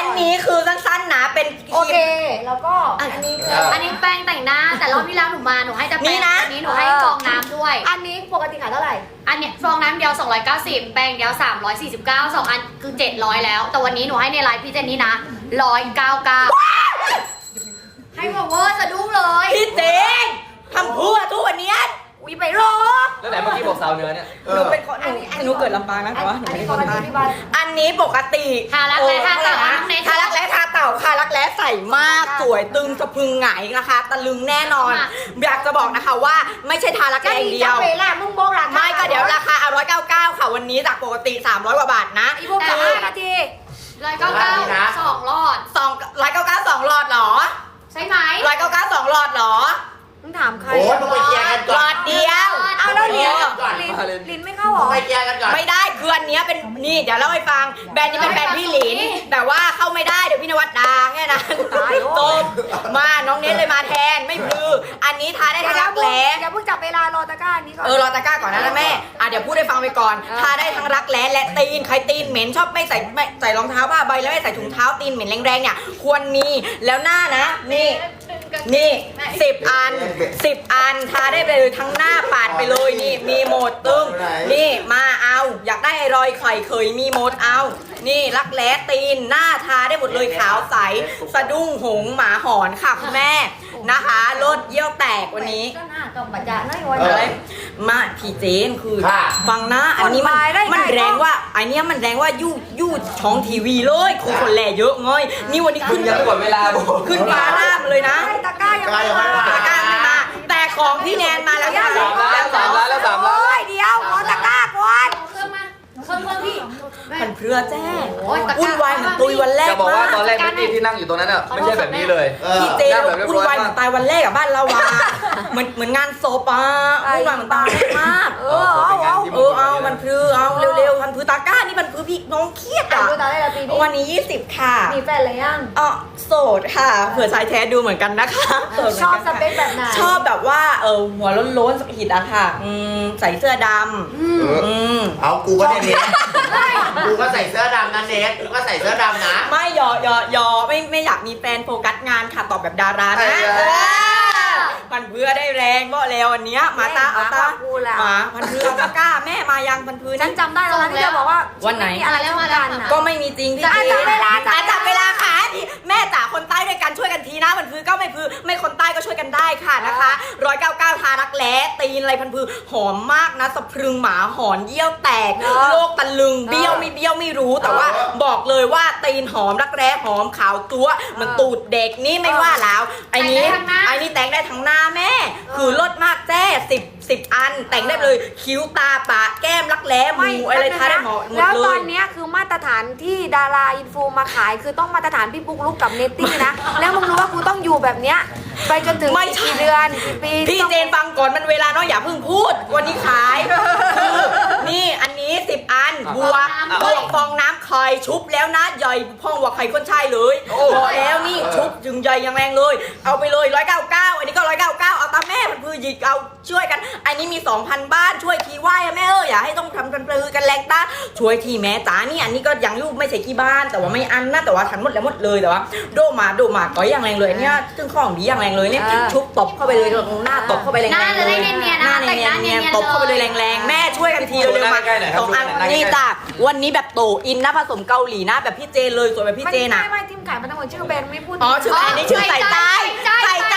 อันนี้คือสั้นๆนะเป็นคโอรีเค ม แล้วก็อันนี้คืออันนี้แป้งแต่งหน้า แต่รอบที่แล้วหนูมาหนูให้แต่แป้นี่งนะ อันนี้หนูให้ฟองน้ำด้วย อันนี้ปกติขายเท่าไหร่ อันเนี้ยฟองน้ำเดียว 290 แป้งเดียว 349สองอันคือ 700 แล้ว แต่วันนี้หนูให้ในไลฟ์พี่เจนนี่นะ 199 ให้บอกว่าสะดุ้งเลย พี่เจงทำพัวทุกวันเนี้ย อุ้ยไปรอแล้วไหนเมื่อกี้บอกสาวเหนือเนี่ยหนูเป็นคนหนูหนูเกิดลำปางนะแต่ว่าหนูอันไม่นี้ได้ปคนกติลำปางที่บ้านอันนี้ปกติทารักแร้ทาเต่าโอ้น้องเนททารักแร้ทาเต่าค่ะรักแร้ใส่มากสวยตึงสะพรึงหงายนะคะ ตะลึงแน่นอน อยากจะบอกนะคะว่าไม่ใช่ทารักจะแร้อดีย่างเดียวจังเวลามึงบอกราคาไม่ก็เดี๋ยวราคาเอา199ค่ะวันนี้จากปกติ300กว่าบาทนะอีพวกสามห้านาที199สองรอดสองร้อยเก้าเก้าสองหลอดเหรอ ใช่ไหมร้อยเก้าเก้าสองหลอดเหรอ มึงถามใครโอ้ยมึงไปเคลียร์กันหลก่ออน ดเดียว เอาแล้วลิ้นก่อน ลิ้นมาเลยลิ้นไม่เข้าหรมึองไปเคลียร์กันก่อน ไม่ได้คืออันเนี้ยเป็นนี่เดี๋ยวเล่าให้ฟัง แบรนด์นี้เป็นแบรนด์พี่หลิน แต่ว่าเข้าไม่ได้เดี๋ยวพี่นวัดดาแค่นั้นจบมาน้องเน้นเลยมาแทนไม่พลือ อันนี้ทาได้เดี๋ยทั้วงรักแร้ อย่าเพิ่งจับเวลารอตะกร้านี้ก่อน เออรอตะกร้าก่อนนะนะแม่ อะเดี๋ยวพูดให้ฟังไปก่อนเออทาได้ทั้งรักแร้และตีน ใครตีนเหม็นชอบไม่ใส่ไม่ใส่รองเท้าผ้าใบแล้วไม่ใส่ถุงเท้าตีนเหม็นแรงๆเนี่ย ควรมี แล้วหน้านะ นี่ นี่สิบอันสิบอันทาได้ไปเลยทั้งหน้าปาดไปเลยนี่มีหมดตึ้งนี่มาเอาอยากได้รอยไข่เคยมีหมดเอา นี่รักแร้ตีนหน้าทาได้หมดเลยขาวใส สะดุ้งหงหมาหอนค่ะคุณแม่นะคะลดเยี่ยวแตกวันนี้ก็น่าต้องประจานน้อยวันอะไรเลย มาพี่เจนคือ ค่ะฟังนะอันนี้มันคนตายได้มันไงแรงว่าอันเนี้ยมันแรงว่ายู่ยู่ช่องทีวีเลยคือคนแลเยอะเงยนี่วันนี้คุขึ้ณนยังไม่หมดเวลาขึ้นฟ้าล่ามเลยนะไอ้ตะกร้ายังไม่ตะกร้ายังไม่มามา ตะกร้าไม่มาแต่ของพี่แนนมาแล้วสามล้านสามล้านแล้วสามล้าน มาเครื่องเครื่องพี่มันเพื่อแจ้โอ้ยตะกร้าวุ่นวายเหมือนตุยวันแรกจะบอกว่าตอนแรกจัเมื่ดอการกี้ที่นั่งอยู่ตรงนั้นอะไม่ใช่แบบนี้เลยเออพี่เจหน้าแบบเรียบวุ่นร้อยวายเหมือนตายวันแรกกับบ้านเราวาเหมือนเหมือนงานโซปาวุ่นวายเหมือนตายแรกมาก เออเอาเอาเออเอามันพลือเอาเร็วๆมันพลือตาก้านี่มันพลือพี่น้องเครียดอะอะดูตาได้ละปีนี้วันนี้ 20 ค่ะมีแฟนเลยยังอ๋อโสดค่ะเผื่อชายแท้ดูเหมือนกันนะคะโสดเหมืชนอบกันสค่ะเปคแบบไหนชอบแบบว่าเออหัวโล้นๆสกิดอะค่ะอืมใส่เสื้อดำเอออืมเอา กูก็เนี่ยเน็ตกูก็ใส่เสื้อดำนะเน็ตกูก็ใส่เสื้อดำนะ ไม่หยอหยอหยอไม่ไม่อยากมีแฟนโฟกัสงานค่ะตอบแบบดารานะ เออเออมันเพื่อได้แรงบ่แล้ววันเนี้ยมาตาเอาตากูแหละหมาพันเพื่อตะกร้าแม่มายังพันเพื่อฉันจำได้แล้วนะที่จะบอกว่าวันไหน มีอะไรแล้วมากันนะก็ไม่มีจริงพี่จะอะจับเวลาจับอะจับเวลาค่ะ พี่แม่จ๋าคนใต้ด้วยกันช่วยกันทีนะพันพือก็ไม่พือไม่คนใต้ก็ช่วยกันได้ค่ะนะคะร้อยเก้าเก้าทารักแร้ตีนอะไรพันพือหอมมากนะสะพรึงหมาหอนเยี่ยวแตกเนอะโลกตะลึงเบี้ยวไม่เบี้ยวไม่รู้แต่ว่าเออบอกเลยว่าตีนหอมรักแร้หอมขาวตัวเหมันตูดเด็กนี่ไม่ว่าแล้วไอ้นี้แต่งได้ทั้งหน้าไอ้นี่แต่งได้ทั้งหน้าแม่ คือลดมากแจ้สิบ สิบอัน แต่งได้เลยคิ้วตาปากแก้มรักแร้หมูอะไรทาได้หมดหมดแล้วเลตอยนเนี้ยคือมาตรฐานที่ดาราอินฟูมาขาย คือต้องมาตรฐานพี่ปุ๊กลุกกับเนตตี้นะ แล้วมึงรู้ว่ากูต้องอยู่แบบเนี้ยไปจนถึงไม่ใช่ กี่เดือนกี่ปีพี่ต้องเจนฟังก่อนมันเวลาน้อยอย่าเพิ่งพูด วันนี้ขายคือนี่อันนี้ 10 อันบัวฟองน้ำบวกฟองน้ำไข่ชุบแล้วนะใหญ่พองกว่าไข่คนชายเลยโอ้บอกแล้วนี่ชุบจึงใหญ่ยังแรงเลย เอาไปเลย 199 อันนี้ก็ 199 เอาตามแม่มันพือหยิกเอาช่วยกัน อันนี้มี 2,000 บ้านช่วยทีไหว้อะแม่เอออย่าให้ต้องทำกันปลือกันแรงตาช่วยทีแม่จ๋านี่อันนี้ก็ยังลูกไม่ใช่กี่บ้าน แต่ว่าไม่อันนะแต่ว่าทันหมดแล้วหมดเลยแต่ว่าโดมาโดมาก็ยังแรงเลยเนี่ยซึ่งของดีอย่างแรงเลยเนี่ยชุบตบเข้าไปเลยตรงหน้าตบเข้าไปแรงๆหน้าจะได้เนียนๆนะหน้าแต่งหน้าเนียนเนียนๆๆตบเข้าไปเลยเลยแรงๆแม่ช่วยกันทีเร็วๆมาใกล้ๆหน่อยครับสองอันดูหน้าใกล้ๆนี่จ้ะวันนี้แบบโตอินนะผสมเกาหลีนะแบบพี่เจนเลยสวยแบบพี่เจนไม่อะไม่ไม่ทีมขายมันทั้งหมดชื่อแบรนด์ไม่พูดอ๋อชื่ออันนี้ชื่อใส่ใจใส่ใจ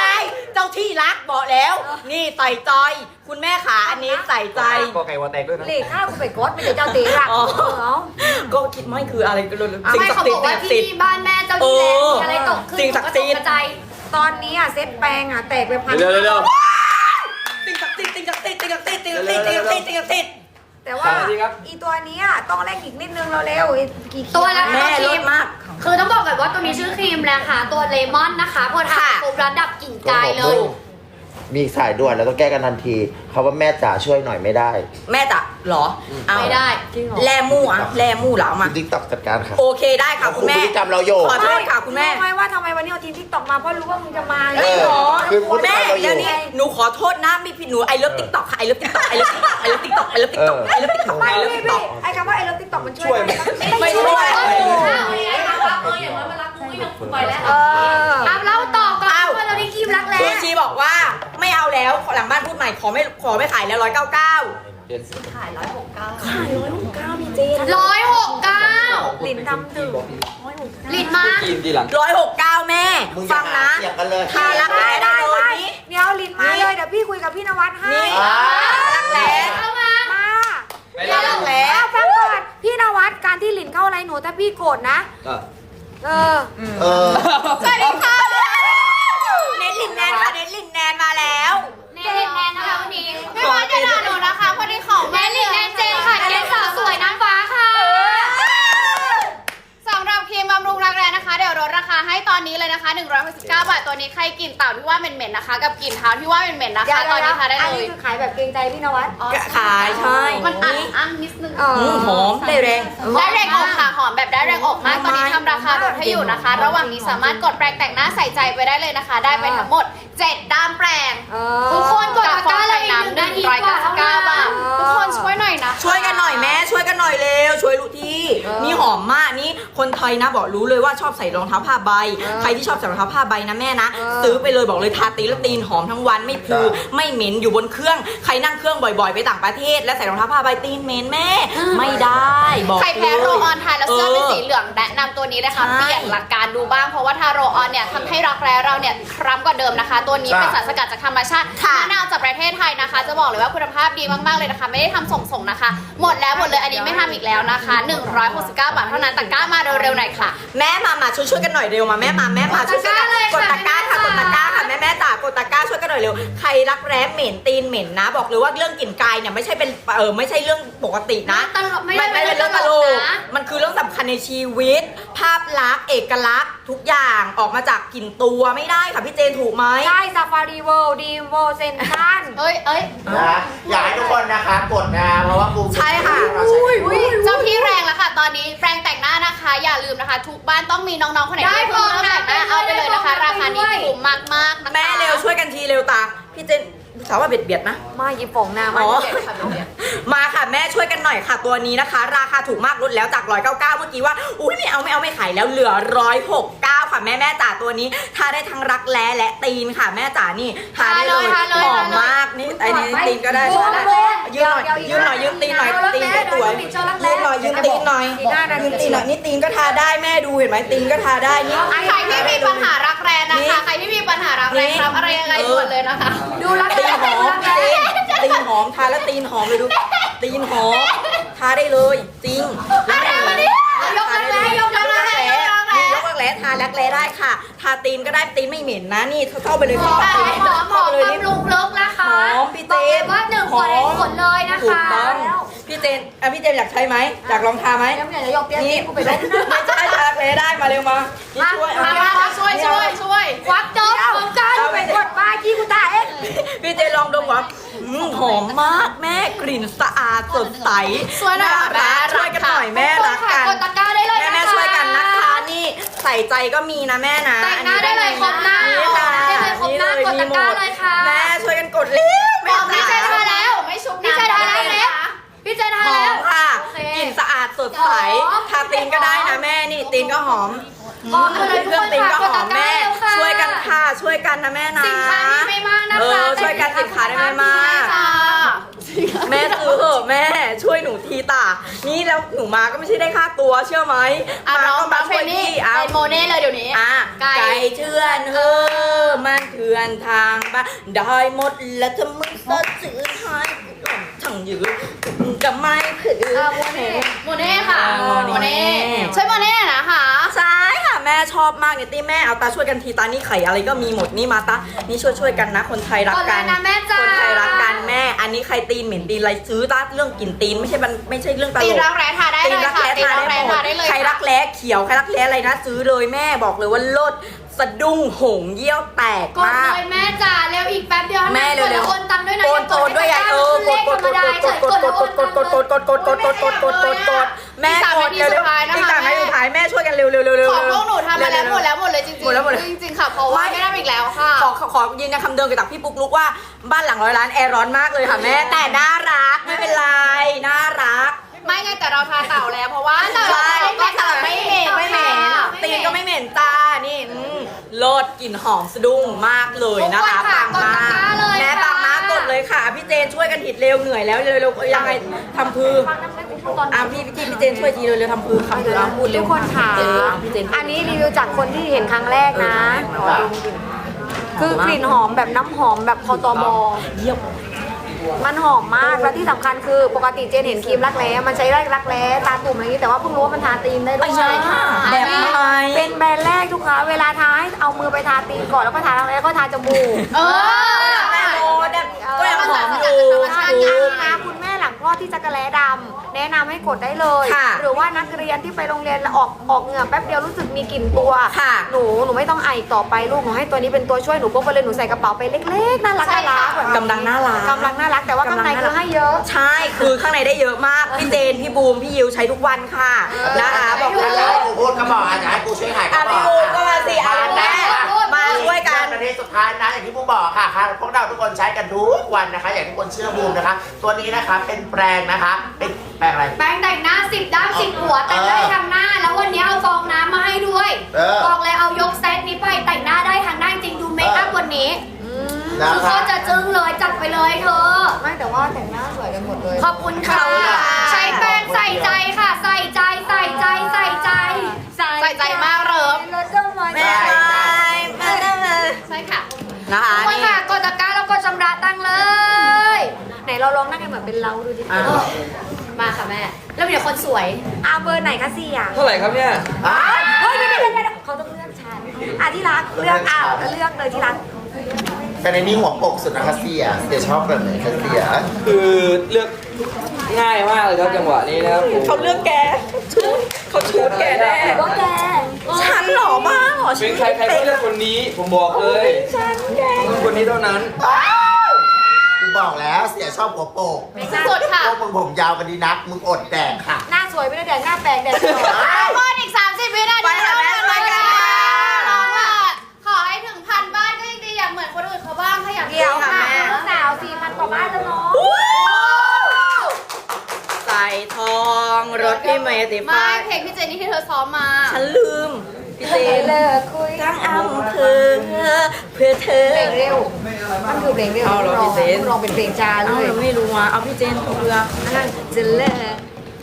ใส่ใจใส่เจ้าที่รักบอกแล้ว นี่ใส่ใจคุณแม่ขาอันนี้ใส่ใจ ก็ไก่วัวแตกด้วยนะเหล็กข้าวกูไปกดไม่ได้เจ้าตีหลักอ๋อเออเอาก็คิดไม่คืออะไรก็รู้สิ่งไม่ศักเขาดิ์สิทบอกธิ์ว่าสิ่งศักดิ์สิทธิ์ที่บ้านแม่เจ้าที่แรงมีอะไรตกขึ้นสิ่งศักดิ์สิทธิ์กระจายตอนนี้อะเซ็ตแปลงอะแตกไปพันเร็วๆเร็ว สิ่งศักดิ์สิทธิ์สิ่งศักดิ์สิทธิ์สิ่งศักดิ์สิทธิ์สิ่งศักดิ์สิทธิ์สิ่งศักดิ์สิทธิ์สิ่งศักดิ์สิทธิ์ แต่ว่าสามนาทีครับ อีตัวเนี้ยต้องเร่งอีกนิดนึงเร็วๆอีกกี่ตัวละแม่เลิศมาก คือต้องบอกก่อนว่าตัวนี้ชื่อครีมแรงค่ะตัวเลมอนนะคะพอทาค่ะปุ๊บแล้วดับกลิ่นกายเลย มีสายด่วนแล้วต้องแก้กันทันทีเขาว่าแม่จ๋าช่วยหน่อยไม่ได้ แม่จ๋าเหรอ เอาไม่ได้จริงเหรอแลมู่อะแลมู่เหรอเอามาคุณติ๊กต็อกจัดการค่ะ โอเคได้ค่ะคุณแม่ พฤติกรรมเราโยก ขอโทษค่ะคุณแม่ รู้ไหมว่าทำไมวันนี้เอาทีมทิกตอกมาเพราะรู้ว่ามึงจะมาไงเออหรอคือพูดแม่เราอยู่เดี๋ยวนี้ห นูขอโทษนะมีผิดหนูไอเลิฟติ๊กต็อกค่ะไอเลิฟติ๊กต็อกไอเลิฟติ๊กต็อกไอเลิฟติ๊กต็อกไอเลิฟติ๊กต็อกไอเลิฟติ๊กต็อกไอเลิฟติ๊กต็อกไอ้คำว่าไอ้ลบติ๊กต็อกมันช่วยไหมไม่ช่วยไเออเอาเล่าต่อก่อนว่าเราได้กีบรักแล้วคือชีบอกว่าไม่เอาแล้วหลังบ้านพูดใหม่ขอไม่ขอไม่ขายแล้วร้อยเก้าเก้าขายร้อยหกเก้าขายร้อยหกเก้าพี่เจนร้อยหกเก้าลินดำดื่มลินมาร้อยหกเก้าแม่ ฟังนะทารักแร้ได้วันนี้ พี่โกรธนะก็เออ เออ สวัสดีค่ะ ให้ตอนนี้เลยนะคะ169บาทตัวนี้ใครกลิ่นเต่าที่ว่าเหม็นๆนะคะ กับกลิ่นเท้าที่ว่าเหม็นๆนะเดี๋ยคะวตอนนี้ทาได้อันเลนี้ยคือขายแบบเกรงใจพี่นวัด ขายใช่มันอันอันนิดนึงเอออืมหอมได้แรง ได้แรงอกค่ะหอมแบบได้แรงอกมากตอนนี้ทำราคาลดให้อยู่นะคะ ระหว่างนี้สามารถกดแปรงแต่งหน้าใส่ใจไปได้เลยนะคะ ได้ไปทั้งหมด 7ด้ามแปรงเอทุกอคนกดตะกร้าเลยน้ำหนึ่งร้อยเก้าสิบเก้าบาท ทุกคนช่วยหน่อยนะช่วยกันหน่อยแม่ช่วยกันหน่อยเร็วช่วยลูกที่เออนี่หอมมากนี่คนไทยนะบอกรู้เลยว่าชอบใส่รองเท้าผ้าใบเออใครที่ชอบใส่รองเท้าผ้าใบนะแม่นะเออซื้อไปเลยบอกเลยทาตีนแล้วตีนหอมทั้งวันไม่พูไม่เหม็นอยู่บนเครื่องใครนั่งเครื่องบ่อยๆ ไปต่างประเทศ แล้วใส่รองเท้าผ้าใบตีนเหม็นแม่ ไม่ได้บอกใครแพ้โรออนทานแล้วเสื้อเป็นสีออเหลืองแนะนำตัวนี้เลยค่ะใช่เปลี่ยนหลักการดูบ้างเพราะว่าทาโรออนเนี่ยทำให้รักแร้เราเนี่ยคล้ำกว่าเดิมนะคะตัวนี้เป็นสารสกัดจากธรรมชาติค่ะ มะนาวจากประเทศไทยนะคะ จะบอกเลยว่าคุณภาพดีมากๆเลยนะคะ ไม่ได้ทำส่งๆนะคะ หมดแล้วหมดเลยอันนี้ไม่ทำอีกแล้วนะคะ 169 บาทเท่านั้นตะกร้ามาเร็วๆหน่อยค่ะ แม่มามาช่วยช่วยกันหน่อยเร็วมาแม่มาแม่มากดช่วยช่ อยเร็ว ใครรักแร้เหม็นตีนเหม็นนะ บอกเลยว่าเรื่องกลิ่นกายเนี่ยไม่ใช่เป็นเออไม่ใช่เรื่องปกตินะตลกไม่ได้ไม่เป็เป็นนเรื่เรื่อองงตตลลกกนะมันคือเรื่องสำคัญในชีวิต ภาพลักษณ์เอกลักษณ์ทุกอย่างออกมาจากกลิ่นตัวไม่ได้ค่ะพี่เจนถูกไหมใช่ซาฟารีเวิลด์ดีเวิลด์เซนทันเอ้ยเอ้ยนะอยากให้ทุกคนนะคะกดนะเพราะว่าบูมใช่ค่ะเราใช้อุ๊ยเจ้าที่แรงแล้วค่ะ ตอนนี้แปรงแต่งหน้านะคะ อย่าลืมนะคะ ทุกบ้านต้องมีน้องๆคนไหนได้ที่เพิ่งเริ่มแต่งหน้าฟองน้ำเอาไปเลยนะคะได้ราคานี้ด้วยคุ้มมาก สาวว่าเบียดเบียดนะ มาหยิบฝองหน้ามาอ๋อเด็ดค่ะเด็ดมาค่ะแม่ช่วยกันหน่อยค่ะตัวนี้นะคะ ราคาถูกมากลดแล้วจาก 199 เมื่อกี้ว่า อุ้ยไม่เอาไม่เอาไม่ขายแล้วเหลือ 169ค่ะ แม่แม่จ๋าตัวนี้ทาได้ทั้งรักแร้และตีนค่ะ แม่จ๋านี่ทาได้เลยทาเลยหอทามเลย มากนี่ไอ้นี่ตีนก็ได้โบ๊ะโบ๊ะยืนหน่อยยืนหน่อยยืนตีนหน่อยตีนก็สวยยืนหน่อยยืนตีนหน่อยยืนตีนหน่อยนี่ตีนก็ทาได้แม่ดูเห็นไหมตีนก็ทาได้นี่ ใครที่มีปัญหารักแร้นะคะ ใครที่มีปัญหารักแร้ครับอะไรยังไงด่วนเลยนะคะ ดูรักตีแร้นหอดูมรักแร้ตีนหอมทาแล้วตีนหอมเลยดูตีนหอมทาได้เลยจริงแล้วแม่ มาดิยกรักแร้ยกรักแร้ยกรักแร้ มียกรักแร้ทารักแร้ได้ค่ะ ทาตีนก็ได้ตีนไม่เหม็นนะนี่เข้าไปเลยหอเข้ามไปหอมหอมเลยบำรุงลึกนะคะหอมพี่เจบอกเลยนว่าหนึ่งขวดเองขวดเลยนะถูกคะต้องพี่เจนอะพี่เจนอยากใช้ไหมอยากลองทาไหมแล้วเนี่ยจะยกเตี้ยนี่นี่กูไปลบไม่ใช่ทารักแร้ได้มาเร็วมานี่ช่วยเอามามามาช่วยช่วยช่วยควักจบเอาควักจบเอาไปกดป้ากี้กูตาเองพี่เจนลองดมก่อนอืมหอมมากแม่กลิ่นสะอาดสดใสช่วยหน่อยน่ารักแม่ช่วยกันหน่อยแม่รักกัน กดตะกร้าได้เลยแม่นะคะแม่ช่วยกันนะคะนี่ ใส่ใจก็มีนะแม่นะแต่งหน้าได้เลยครบหน้านี่ค่ะได้เลยครบหน้ากดตะกร้าเลยค่ะ แม่ช่วยกันกดเร็วบแม่อกพี่เจนทาแล้วไม่ชุบพี่เจนทาแล้วพี่เจนทาหอแล้วมค่ะโอเคกลิ่นสะอาดสดใสหอมทาตีนก็ได้นะแม่นี่ตีนก็หอมหอมเลยทุกเครื่คองนตีนค่ะก็กหดอตะมกร้าแม่เร็วค่ะช่วยกันค่ะช่วยกันนะแม่นะ สินค้ามีไม่มากนะคะเออช่วยกันสินค้าได้ไม่มาก ค่ะแม่ซื้อเถอะแม่ช่วยหนูทีตานี่แล้วหนูมาก็ไม่ใช่ได้ค่าตัวเชื่อไหมอะมาร้องก็ร้มาองเพลช่วยงนี้พี่เอาเป็นโมเน่เลยเดี๋ยวนี้ อะไก่ ไก่เชื่อนเฮอมันเถื่อนทางบ้านได้หมดแล้วถ้ามึงสดซื้อให้หล่อนทั้งยืนก็ไม่คือ อะโมเน่โมเน่ค่ะอ่าโมเน่ช่วยโมเน่หน่อยนะคะ ใช่ค่ะแม่ ชอบมากเนี่ยตี้แม่เอาตาช่วยกันทีตานี่ไข่อะไรก็มีหมดนี่มาตานี่ช่วยช่วยๆกันนะ คนไทยรักกดเลกัยนนะแม่จ๋า คนไทยรักกันแม่ อันนี้ใครตีนเหม็นตีนอะไรซื้อตาเรื่องกลิ่นตีนไม่ใช่มันไม่ใช่เรื่องตลตีก รักแร้ทาได้ตีเลนยรักค่ะแร้ตีทารักได้แร้หมทาดได้เลยใครรักแร้เขียวใครรักแร้อะไรนะ ซื้อเลยแม่บอกเลยว่าลดสะดุ้งหงเยี่ยวแตกกดมากเลยแม่จ๋าเร็วอีกแป๊บเดียวแม่เร็วๆ โอนตังค์ด้วยนะโอนโอนด้วยไงเออกดกดกดกดกดกดกดกดกดกดกดกดกดกดกดกดกดกดกดแม่กดเร็ว ดเลยจริงๆหมดแล้วหมดเลยจริงๆค่ะเพราะว่าไม่ได้อีกแล้วค่ะ ขอขอขอยืนยันคำเดิมกับพี่ปุ๊กลุกว่าบ้านหลังร้อยล้านแอร์ร้อนมากเลยค่ะแม่แต่น่ารักไม่เป็นไรน่ารักไม่ไงแต่เราทาเต่าแล้วเพราะว่าเต่าใช่ไม่เต่าไม่เหม็นไม่เหม็นตีนก็ไม่เหม็นจ้านี่อืมโลดกลิ่นหอมสะดุ้งมากเลยนะคะทุกคนค่ะปังมากกดตะกร้าเลยแม่ค่ะ ปังมากกดเลยค่ะพี่เจนช่วยกันหิดเร็วเหนื่อยแล้วเร็วๆยังไงทำพือ ฟังน้ำไม่คุ้มต อนอะพี่พี่พี่เจนช่วยทีเร็วๆทำพือคำพืออะพูดเร็ทุวกคนค่ะเจนพี่เจนอันนี้รีวิวจากคนที่เห็นครั้งแรกนะขอดมกลิ่นคือกลิ่นหอมแบบน้ำหอมแบบคอตบเยี่ยม มันหอมมาก แล้วที่สำคัญคือปกติเจนเห็นครีมรักแร้มันใช้ได้รักแร้ตาตุ่มอะไรอย่างนี้ แต่ว่าเพิ่งรู้ว่ามันทาตีนได้ด้วยใช่ค่ะแบบไหนเป็นแบรนด์แรกทุกค้าเวลาทาให้เอามือไปทาตีนก่อนแล้วก็ทารักแร้แล้วก็ทาจมูก เออแม่โมแบบก็ยังหอมอยู่ ทานถูยกนะคุณแม่หลังคล อดที่จักรแร้ดำแนะนำให้กดได้เลย ค่ะหรือว่านักเรียนที่ไปโรงเรียนแล้วออกออกเหงื่อแป๊บเดียวรู้สึกมีกลิ่นตัวค่ะหนูหนูไม่ต้องไออีกต่อไปลูกหนูให้ตัวนี้เป็นตัวช่วยหนูพกไปเลยหนูใส่กระเป๋าไปเล็กๆน่ารักใช่น่าค่ะรักแบบกำลังน่ารัก กำลังน่ารักแต่ว่าข้างในคือให้เยอะ ใช่ คือข้างในได้เยอะมาก พี่เจน พี่บูม พี่ยิวใช้ทุกวันค่ะ นะคะ บอกเลจะยให้กูพูดก็บอกอาจจะให้กูช่วยขายก็อะบพี่อกบูมก็มาสิอะแม่มา ช่วยกัน ประเทศสุดท้ายนะอย่างที่บูมบอกค่ะค่ะพวกเราทุกคนใช้กันทุกวันนะคะ อย่างที่คนเชื่อบูมนะคะ ตัวนี้นะคะเป็นแปรงนะคะ เป็นแปรงอะไร แปรงแต่งหน้าสิบด้ามสิบหัวแต่งได้ทางหน้า แล้ววันนี้เอาฟองน้ำมาให้ด้วยเออ บอกเลยเอายกเซตนี้ไปแต่งหน้าได้ทางหน้าจริงดูเมคอัพวันนี้นะคือคะ เขาจะจึ้งเลยจัดไปเลยเธอ ไม่แต่ว่าแต่งหน้าสวยกันหมดเลย ขอบคุณค่ะ ขอบคุณค่ะ ใช้แป้งใส่ใจค่ะ ใส่ใจใส่ใจใส่ใจ ใส่ใจมากเริมแม่ไปแม่ได้เลย ใช่ค่ะนะคะทุกคนนี่ค่ะกดตะกร้าแล้วกดชำระตังค์เลย ไหนเราลองนั่งกันเหมือนเป็นเราดูดิอะมาค่ะแม่ แล้วมีแต่คนสวยอาเบอร์ไหนคะสี่อะเท่าไหร่ครับเนี่ย อะเฮ้ยเดี๋ยวเดี๋ยวเดี๋ยวเขาต้องเลือกฉันอะที่รักเลือกอะเลือกเลยที่รักแต่ในนี้หัวปกสุดนะคะเสียเสียชอบแบบไหนคะเสียคือเลือก ง่ายมากเลยครับจังหวะนี้นะครับผมเขาเลือกแกชุดเขาชุดแกแน่ว่าแกฉันหล่อมากเหรอเป็นใครใครก็เลือกคนนี้ผมบอกเลยฉันแกต้องคนนี้เท่านั้น กูบอกแล้วเสียชอบหัวโปกสุดค่ะ พวกมึงผมยาวกันดีนัก มึงอดแดกค่ะ หน้าสวยไม่ได้แดงหน้าแปลกแดงตลอดทุกคนอีก 30 วินาทีไปค่ะแม่ไปกันค่ะน้องค่ะขอให้ถึงพันบ้านก็ยังดีอยากเหมือนคนอื่นเขาบ้างถ้าอยากเดี๋ยวค่ะค่ะลูกสาวสี่พันกว่าบ้านแล้วเนาะใส่ ทองรถพี่เมย์ติไม่ฟ้าเพลงพี่เจนนี่ที่เธอซ้อมมาฉันลืมพี่เจนเลิกคุยทั้งอำเภอเพื่อเธอ เพลงเร็ว มันคือเพลงเร็วเอาเหรอพี่เจน ลองเป็นเพลงช้าเลเอ้ายเราไม่รู้อะเอาพี่เจนเรือนั่นจะเลิก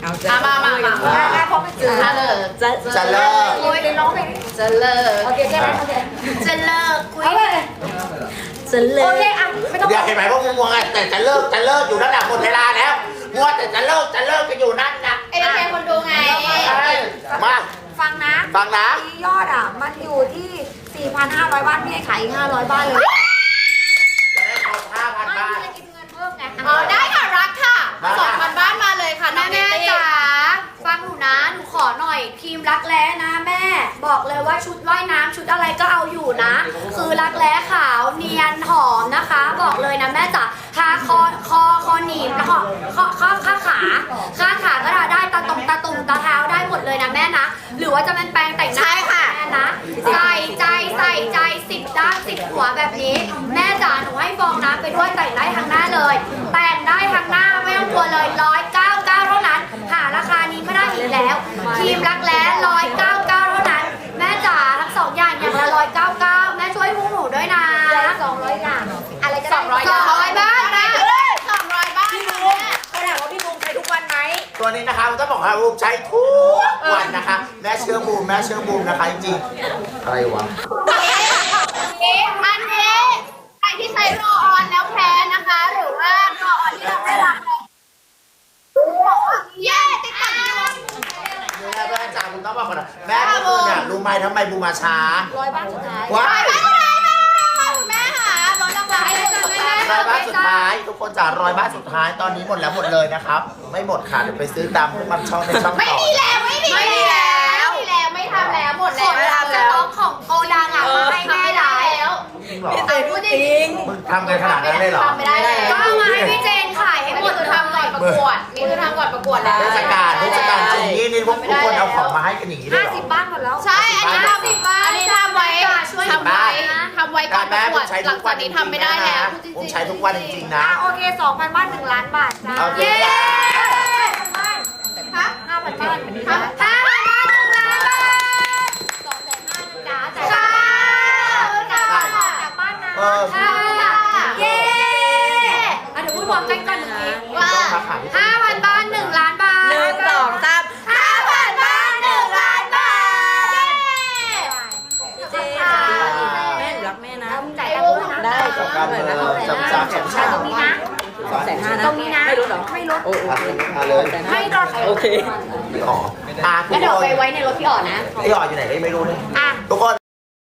เอาจะอะมามามาอะอะพอไม่เจอจะเลิกจะจะเลิกโอ้ยไปร้องเพลงนี้จะเลิกโอเคใช่ไหมโอเคจะเลิกคุยเอาเลยจะเลโอเคอะไม่ต้อง เดี๋ยวเห็นไหมพวกมึงมัวไงแต่จะเลิกจะเลิกอยู่นั่นแหละหมดเวลาแล้ว มัวแต่จะเลิกจะเลิกกันอยู่นั่นนะเอ็นเตอร์เทนคนดูไงใช่มาฟังนะฟังนะที่ยอดอะ มันอยู่ที่ 4,500 บ้านพี่ให้ขายอีก500 บ้านเลยจะได้พอห้าพันไม่บาท พี่จะกินเงินเพิ่มไงอ๋อได้ค่ะรักค่ะได้สองพันบ้านมาเลยค่ะน้แม่องเนแม่ตตี้จ๋าฟังหนูนะหนูขอหน่อยครีมรักแร้นะแม่ บอกเลยว่าชุดว่ายน้ำชุดอะไรก็เอาอยู่นะ คือรักแร้ขาวเนียนหอมนะคะ บอกเลยนะแม่จ๋าทาคอคอคอ หนีบแล้วก็ข้อข้อข้าขาข้างขาก็ทาได้ตาตรงตาตุ่มตาเท้าได้หมดเลยนะแม่นะ หรือว่าจะเป็นแปรงแต่งหน้าใช่ค่ะแม่นะใส่ใจใส่ใจสิบด้านสิบหัวแบบนี้ แม่จ๋าหนูให้ฟองน้ำไปด้วยแต่งได้ทั้งหน้าเลย ตัวนี้นะคะมันต้องบอกว่าบูมใช้ทุกวันนะคะ แม่เชื่อบูมแม่เชื่อบูมนะคะจริงๆอะไรวะอันนี้ใครที่ใช้รอออนแล้วแพ้นะคะ หรือว่ารอออนที่เราไม่รักเลยเย้ติ๊กต๊อกแม่แม่จ๋ามึงต้องบอกก่อนนะแม่เมื่อคืนเนี่ยรู้ไหมทำไมบูมมาช้าร้อยบ้านสุดท้ายว้าย ร้อยบ้านสุดท้าย ทุกคนจ๋าร้อยบ้านสุดท้ายตอนนี้หมดแล้วหมดเลยนะครับ ไม่หมดค่ะเดี๋ยวไปซื้อตามพวกมันช่องในช่องไม่ต่อมีแล้วไม่มีแล้วไม่มีแล้วไม่ทำแล้วหมดแล้วไม่ทำแล้วสต็อกของโกดังอะมาให้แม่หลายแล้วจริงเหรอพี่เจนพูดจริงมึงทำกันขนาดนั้นเลยเหรอทำไม่ได้แล้วก็เอามาให้พี่เจ ประกวด นี่คือทำก่อนประกวดแล้วเทศกาลเทศกาลจริงนี่นี่พวกทุกคนเอาของมาให้กันอย่างนี้เลยเหรอ50บ้านหมดแล้ว ใช่ อันนี้ทำอันนี้ทำไว้ทำไว้ทำไว้ก่อนประแม่กผวดมใช้หลัทุงกจาวักนจนี้ริงทำไม่ๆได้นะแล้วผมใช้ทุกวันจริงๆนะ อะโอเค2,000บ้าน1ล้านบาทจ้าโอเคเย้ฮะ5,000บ้านทำห้าพันบาทหนึ่งล้านบาทจ้าค่ะจ้าจากบ้านนะ เออ ค่ะ ได้จับกล้ามเออจับจับจับจับตรงนี้นะสองแสนห้านะตรงนี้นะไม่ลดเหรอไม่ลดโอ้โอเคมาเลยแสนห้าไม่ลดโอเคไม่ออกอะทุงั้กนเดี๋ยวคเอานไปไว้ในรถพี่อ่อนนะไอ้ออกอยู่ไหนก็ไม่รู้เลยอะทุกคน